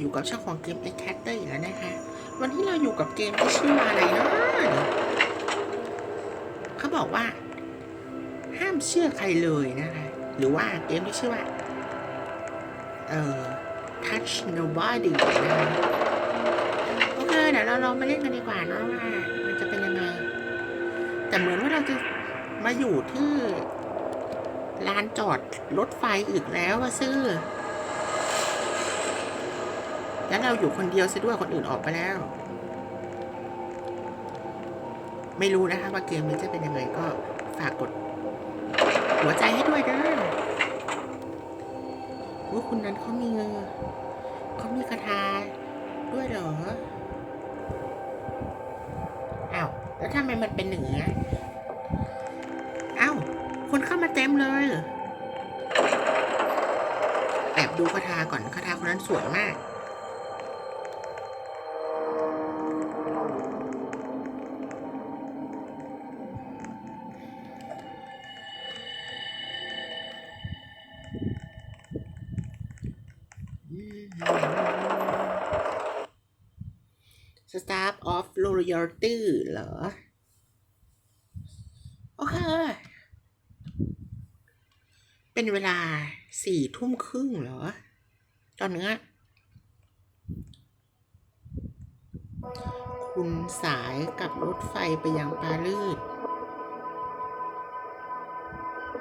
อยู่กับเจ้าของเกม X c a t t e r อีกแล้วนะคะ วันที่เราอยู่กับเกมที่ชื่อว่าอะไรนะเขาบอกว่า ห้ามเชื่อใครเลยนะคะ หรือว่าเกมที่ชื่อว่า เอ่อ touch nobody นะคะโอเคเดี๋ยวเราลองมาเล่นกันดีกว่าเนาะว่ามันจะเป็นยังไง แต่เหมือนว่าเราจะมาอยู่ที่ลานจอดรถไฟอีกแล้วอะซื้อ แล้วเราอยู่คนเดียวซะด้วยคนอื่นออกไปแล้ว ไม่รู้นะคะว่าเกมนี้จะเป็นยังไงก็ฝากกด หัวใจให้ด้วยเด้อว่าคุณนั้นเขามีเงเขามีคาถาด้วยเหรออ้าวแล้วทำไมมันเป็นหนึ่งอะอ้าวคนเข้ามาเต็มเลยแอบดูคาถาก่อนคาถาคนนั้นสวยมาก Staff of Loyalty เหรอ โอเค เป็นเวลาสี่ทุ่มครึ่งเหรอ ตอนเนี้ยคุณสายกับรถไฟไปยังปารีส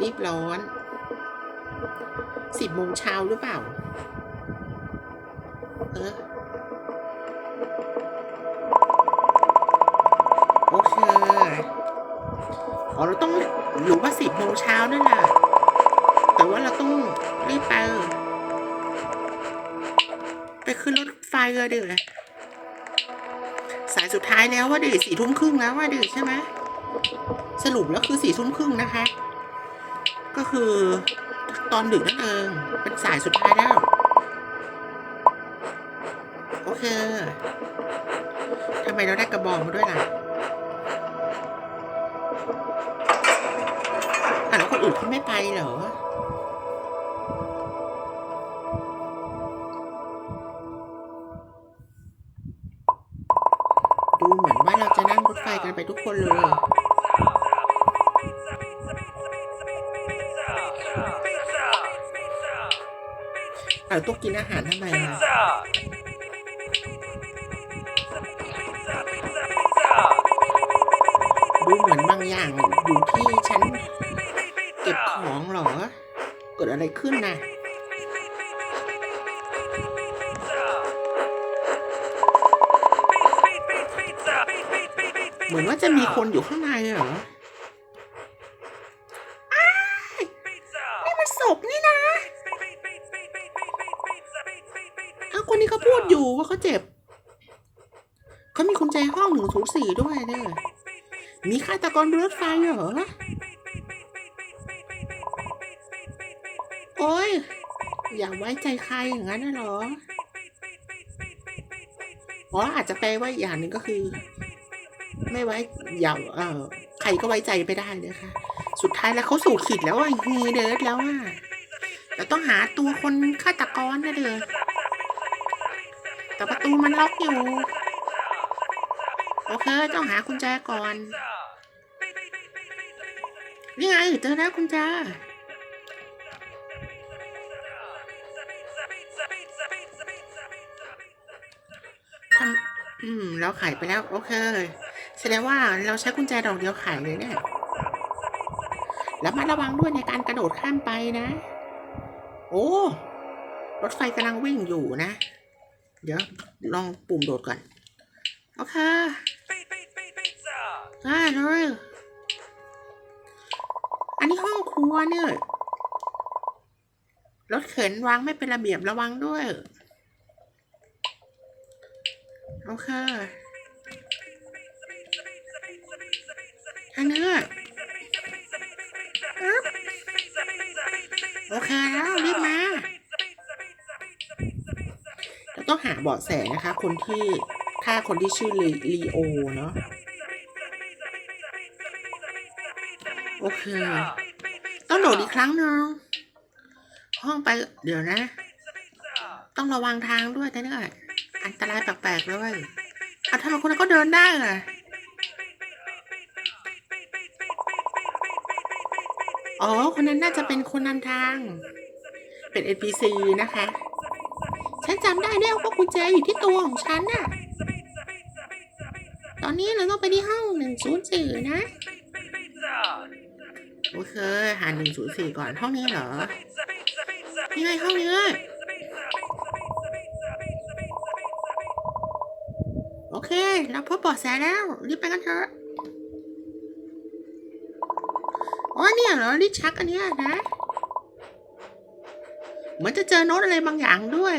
รีบร้อนสิบโมงเช้าหรือเปล่า เออโอเคอ๋อเราต้องหรือว่าสิบโมงเช้านั่นแหละแต่ว่าเราต้องรีบไป ไปขึ้นรถไฟเลยเดี๋ยวสายสุดท้ายแล้วว่าเดี๋ยวสี่ทุ่มครึ่งแล้วว่าเดี๋ยวใช่ไหมสรุปแล้วคือสี่ทุ่มครึ่งนะคะ ก็คือตอนดึกนั่นเอง เป็นสายสุดท้ายแล้ว โอทำไมเราได้กระบอกมาด้วยล่ะอะแล้วคนอื่นเขาไม่ไปเหรอดูเหมือนว่าเราจะนั่งรถไฟกันไปทุกคนเลยอะต้องกินอาหารทำไมอะ ดูเหมือนบางอย่างอยู่ที่ฉันเก็บของเหรอ เกิดอะไรขึ้นนะเหมือนว่าจะมีคนอยู่ข้างในเหรอนี่มันศพนี่นะอ้าคนนี้เขาพูดอยู่ว่าเขาเจ็บ เขามีกุญแจห้องหนึ่งศูนย์สี่ด้วยเนี่ย มีฆาตกรบรถไฟเหรอ โอ้ย อย่าไว้ใจใครอย่างนั้นเหรอ อ๋ออาจจะแปลว่าอย่างหนึ่งก็คือ ไม่ไว้อย่าเออใครก็ไว้ใจไม่ได้เลยค่ะ สุดท้ายแล้วเขาสู่ขีดแล้วอะเฮเดสแล้วอะเราต้องหาตัวคนฆาตกรนะเด้อแต่ประตูมันล็อกอยู่ โอเค ต้องหากุญแจก่อน นี่ไงเจอแล้วกุญแจทำอืม เราไขไปแล้ว โอเค แสดงว่าเราใช้กุญแจดอกเดียวไขเลยเนี่ย แล้วมาระวังด้วยในการกระโดดข้ามไปนะ โอ้ รถไฟกำลังวิ่งอยู่นะ เดี๋ยว ลองปุ่มโดดก่อน โอเคได้เลย อันนี้ห้องครัวเนี่ยรถเข็นวางไม่เป็นระเบียบระวังด้วย โอเคอันนี้อึ๊บโอเคแล้วรีบมาเราต้องหาเบาะแสนะคะ คนที่ฆ่าคนที่ชื่อลีโอเนาะ โอเค ต้องโหลดอีกครั้งหนึ่งห้องไปเดี๋ยวนะ ต้องระวังทางด้วยแต่เนี่ยอันตรายแปลกๆเลยอะทำไมคนนั้นก็เดินได้อะอ๋อ คนนั้นน่าจะเป็นคนนำทาง เป็น NPC นะคะ ฉันจำได้แล้วว่ากุญแจอยู่ที่ตัวของฉันน่ะ ตอนนี้เราต้องไปที่ห้องหนึ่งศูนย์สี่นะ โอเค หาหนึ่งศูนย์สี่ก่อนห้องนี้เหรอนี่ไงห้องนี้โอเค เราพบเบาะแสแล้ว รีบไปกันเถอะอ๋อเนี่ยเหรอลิชักอันเนี้ยนะ เหมือนจะเจอโน้ตอะไรบางอย่างด้วย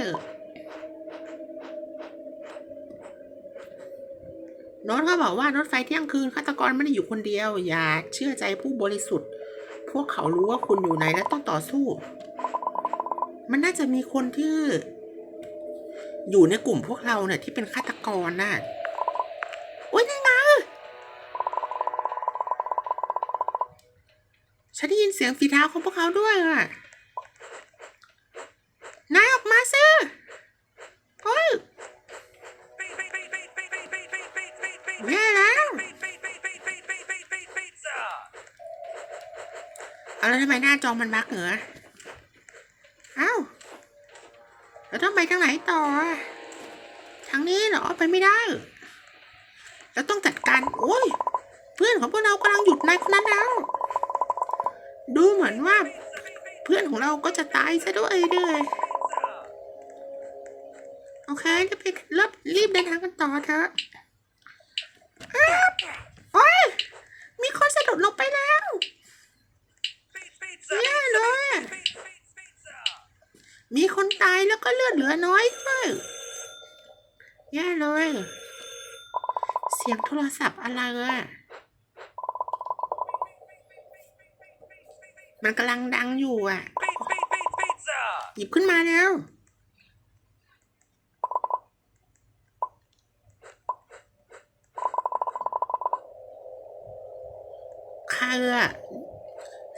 โน้ตเขาบอกว่ารถไฟเที่ยงคืนฆาตกรไม่ได้อยู่คนเดียว อย่าเชื่อใจผู้บริสุทธิ์ พวกเขารู้ว่าคุณอยู่ไหนและต้องต่อสู้ มันน่าจะมีคนที่ อยู่ในกลุ่มพวกเราเนี่ยที่เป็นฆาตกรน่ะโอ๊ยนี่ไงฉันได้ยินเสียงฝีเท้าของพวกเขาด้วยอะ เอาแล้วทำไมหน้าจอมันบักเหรอเอ้าแล้วต้องไปทางไหนต่อ ทางนี้เหรอไปไม่ได้แล้วต้องจัดการ โอ้ย เพื่อนของพวกเรากำลังหยุดนายคนนั้นแล้ว ดูเหมือนว่า เพื่อนของเราก็จะตายซะด้วยด้วยโอเครีบไปรีบรีบเดินทางกันต่อเถอะโอ้ย มีคนสะดุดลงไปแล้ว แย่เลยมีคนตายแล้วก็เลือดเหลือน้อยด้วยแย่เลย เสียงโทรศัพท์อะไรอะมันกำลังดังอยู่อะ หยิบขึ้นมาแล้วใครอะ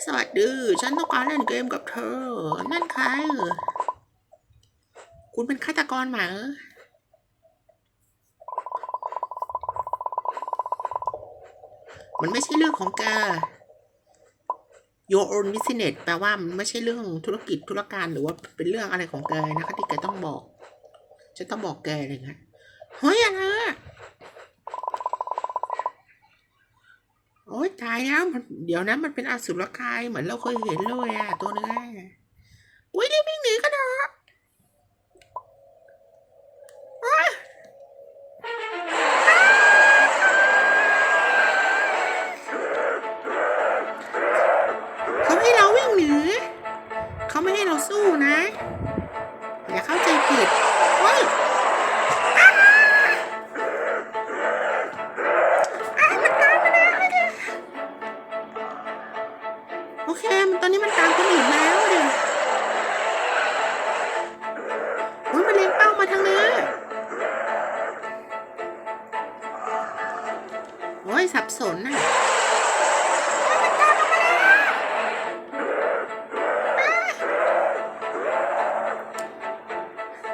สวัสดี ฉันต้องการเล่นเกมกับเธอ นั่นใครคุณเป็นฆาตกรหมาอมันไม่ใช่เรื่องของแก your own business แปลว่ามันไม่ใช่เรื่องธุรกิจธุรการหรือว่าเป็นเรื่องอะไรของแกนะคะที่แกต้องบอกฉันต้องบอกแกอะไรเงี้ยเฮ้ยอะไรอะโอ๊ยตายแล้วมันเดี๋ยวนะมันเป็นอสุรกายเหมือนเราเคยเห็นเลยอะตัวเนื้อ โอเค มันตอนนี้มันตามคนอื่นแล้วดิโอ้ยมันเล็งเป้ามาทางนี้โอ้ยสับสนน่ะ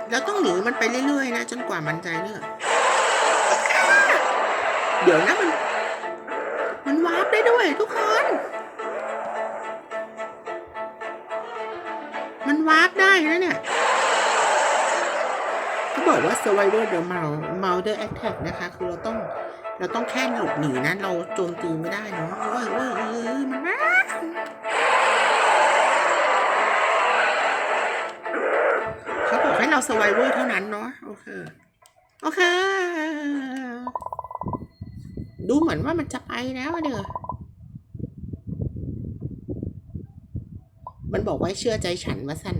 เราต้องหนีมันไปเรื่อยๆนะ จนกว่ามันใจเลือกเดี๋ยวนะมัน มันวาร์ปได้ด้วยทุกคน มันวาร์ปได้นะเนี่ยเขาบอกว่า survivor the mouse mother attack นะคะ คือเราต้อง เราต้องแค่หลบหนีนะ เราโจมตีไม่ได้เนาะเว้ยเว้ยเอ้ยมันมาเขาบอกให้เรา survivor เท่านั้นเนาะโอเค โอเค ดูเหมือนว่ามันจะไปแล้วเด้อ มันบอกว่าเชื่อใจฉันว่าสั้น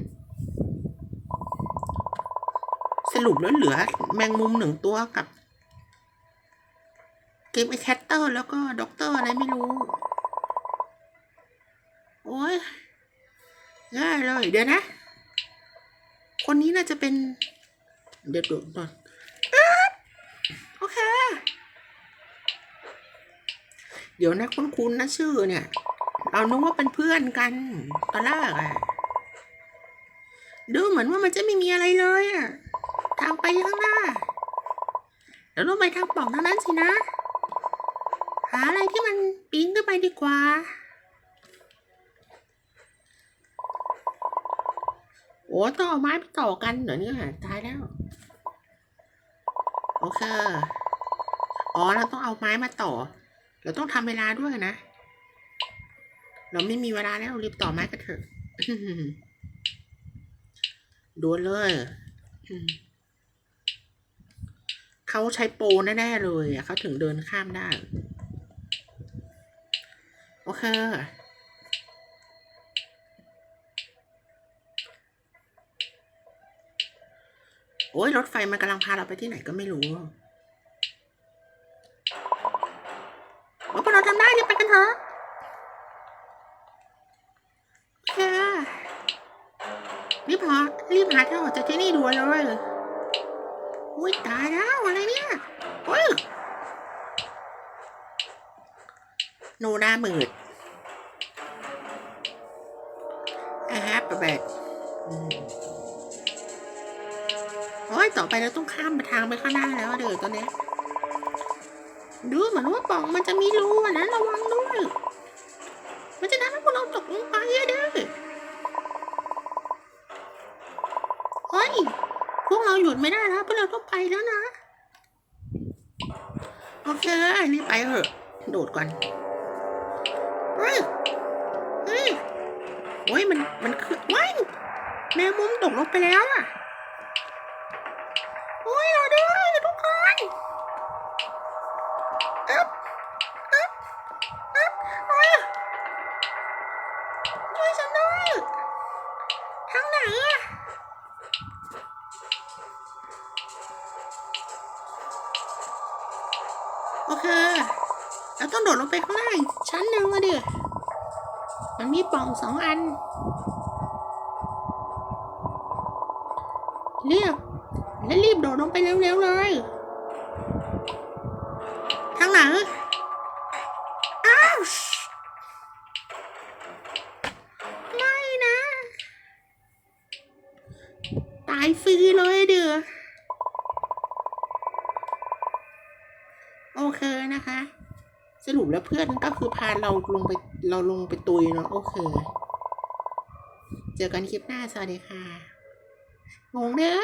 สรุปแล้วเหลือแมงมุมหนึ่งตัวกับ เกมไอแคตเตอร์แล้วก็ด็อกเตอร์อะไรไม่รู้ โอ้ยง่ายเลย เดี๋ยวนะ คนนี้น่าจะเป็น เดี๋ยวดูก่อนโอเค เดี๋ยวนะคุ้นๆนะชื่อเนี่ย เอานึกว่าเป็นเพื่อนกันตอนแรกอะดูเหมือนว่ามันจะไม่มีอะไรเลยอะทางไปข้างหน้าเดี๋ยวเราไปทางป่องทางนั้นสินะ หาอะไรที่มันปีนขึ้นไปดีกว่าโอ้ต้องเอาไม้ไปต่อกันเหรอเนี่ยตายแล้ว โอเค อ๋อเราต้องเอาไม้มาต่อ เราต้องทำเวลาด้วยนะ เราไม่มีเวลาแล้วรีบต่อไม้กันเถอะดวนเลยเขาใช้โปแน่ๆเลยเขาถึงเดินข้ามได้ โอเคโอ้ยรถไฟมันกำลังพาเราไปที่ไหนก็ไม่รู้โอ้พวกเราทำได้รีบไปกันเถอะ โอเรีบหารีบหาทางออกจากที่นี่ด่วนเลยอุ้ยตายแล้วอะไรเนี่ยโอ้ยโนหน้ามืด I have a bed อืมโอ้ยต่อไปเราต้องข้ามไปทางไปข้างหน้าแล้วเดี๋ยวตอนเนี้ยดูเหมือนว่าป่องมันจะมีรูอะนะระวังด้วย มันจะทำให้ พวกเราตกลงไปเด้อเฮ้ย พวกเราหยุดไม่ได้แล้วพวกเราต้องไปแล้วนะ โอเครีบไปเถอะ โดดก่อน เฮ้ย เฮ้ยโอ้ยมัน มันคือว้ายแมวมุมตกลงไปแล้วอะ โอเคเราต้องโดดลงไปข้างล่างชั้นหนึ่งอะดิมันมีป่องสองอัน เรียบแล้วรีบโดดลงไปเร็วๆเลย ทางไหนอ้าวายฟรีเลยเดือโอเคนะคะ สรุปแล้วเพื่อนก็คือพาเราลงไปเราลงไปตุยเนาะโอเค เจอกันคลิปหน้า สวัสดีค่ะ งงเด้อ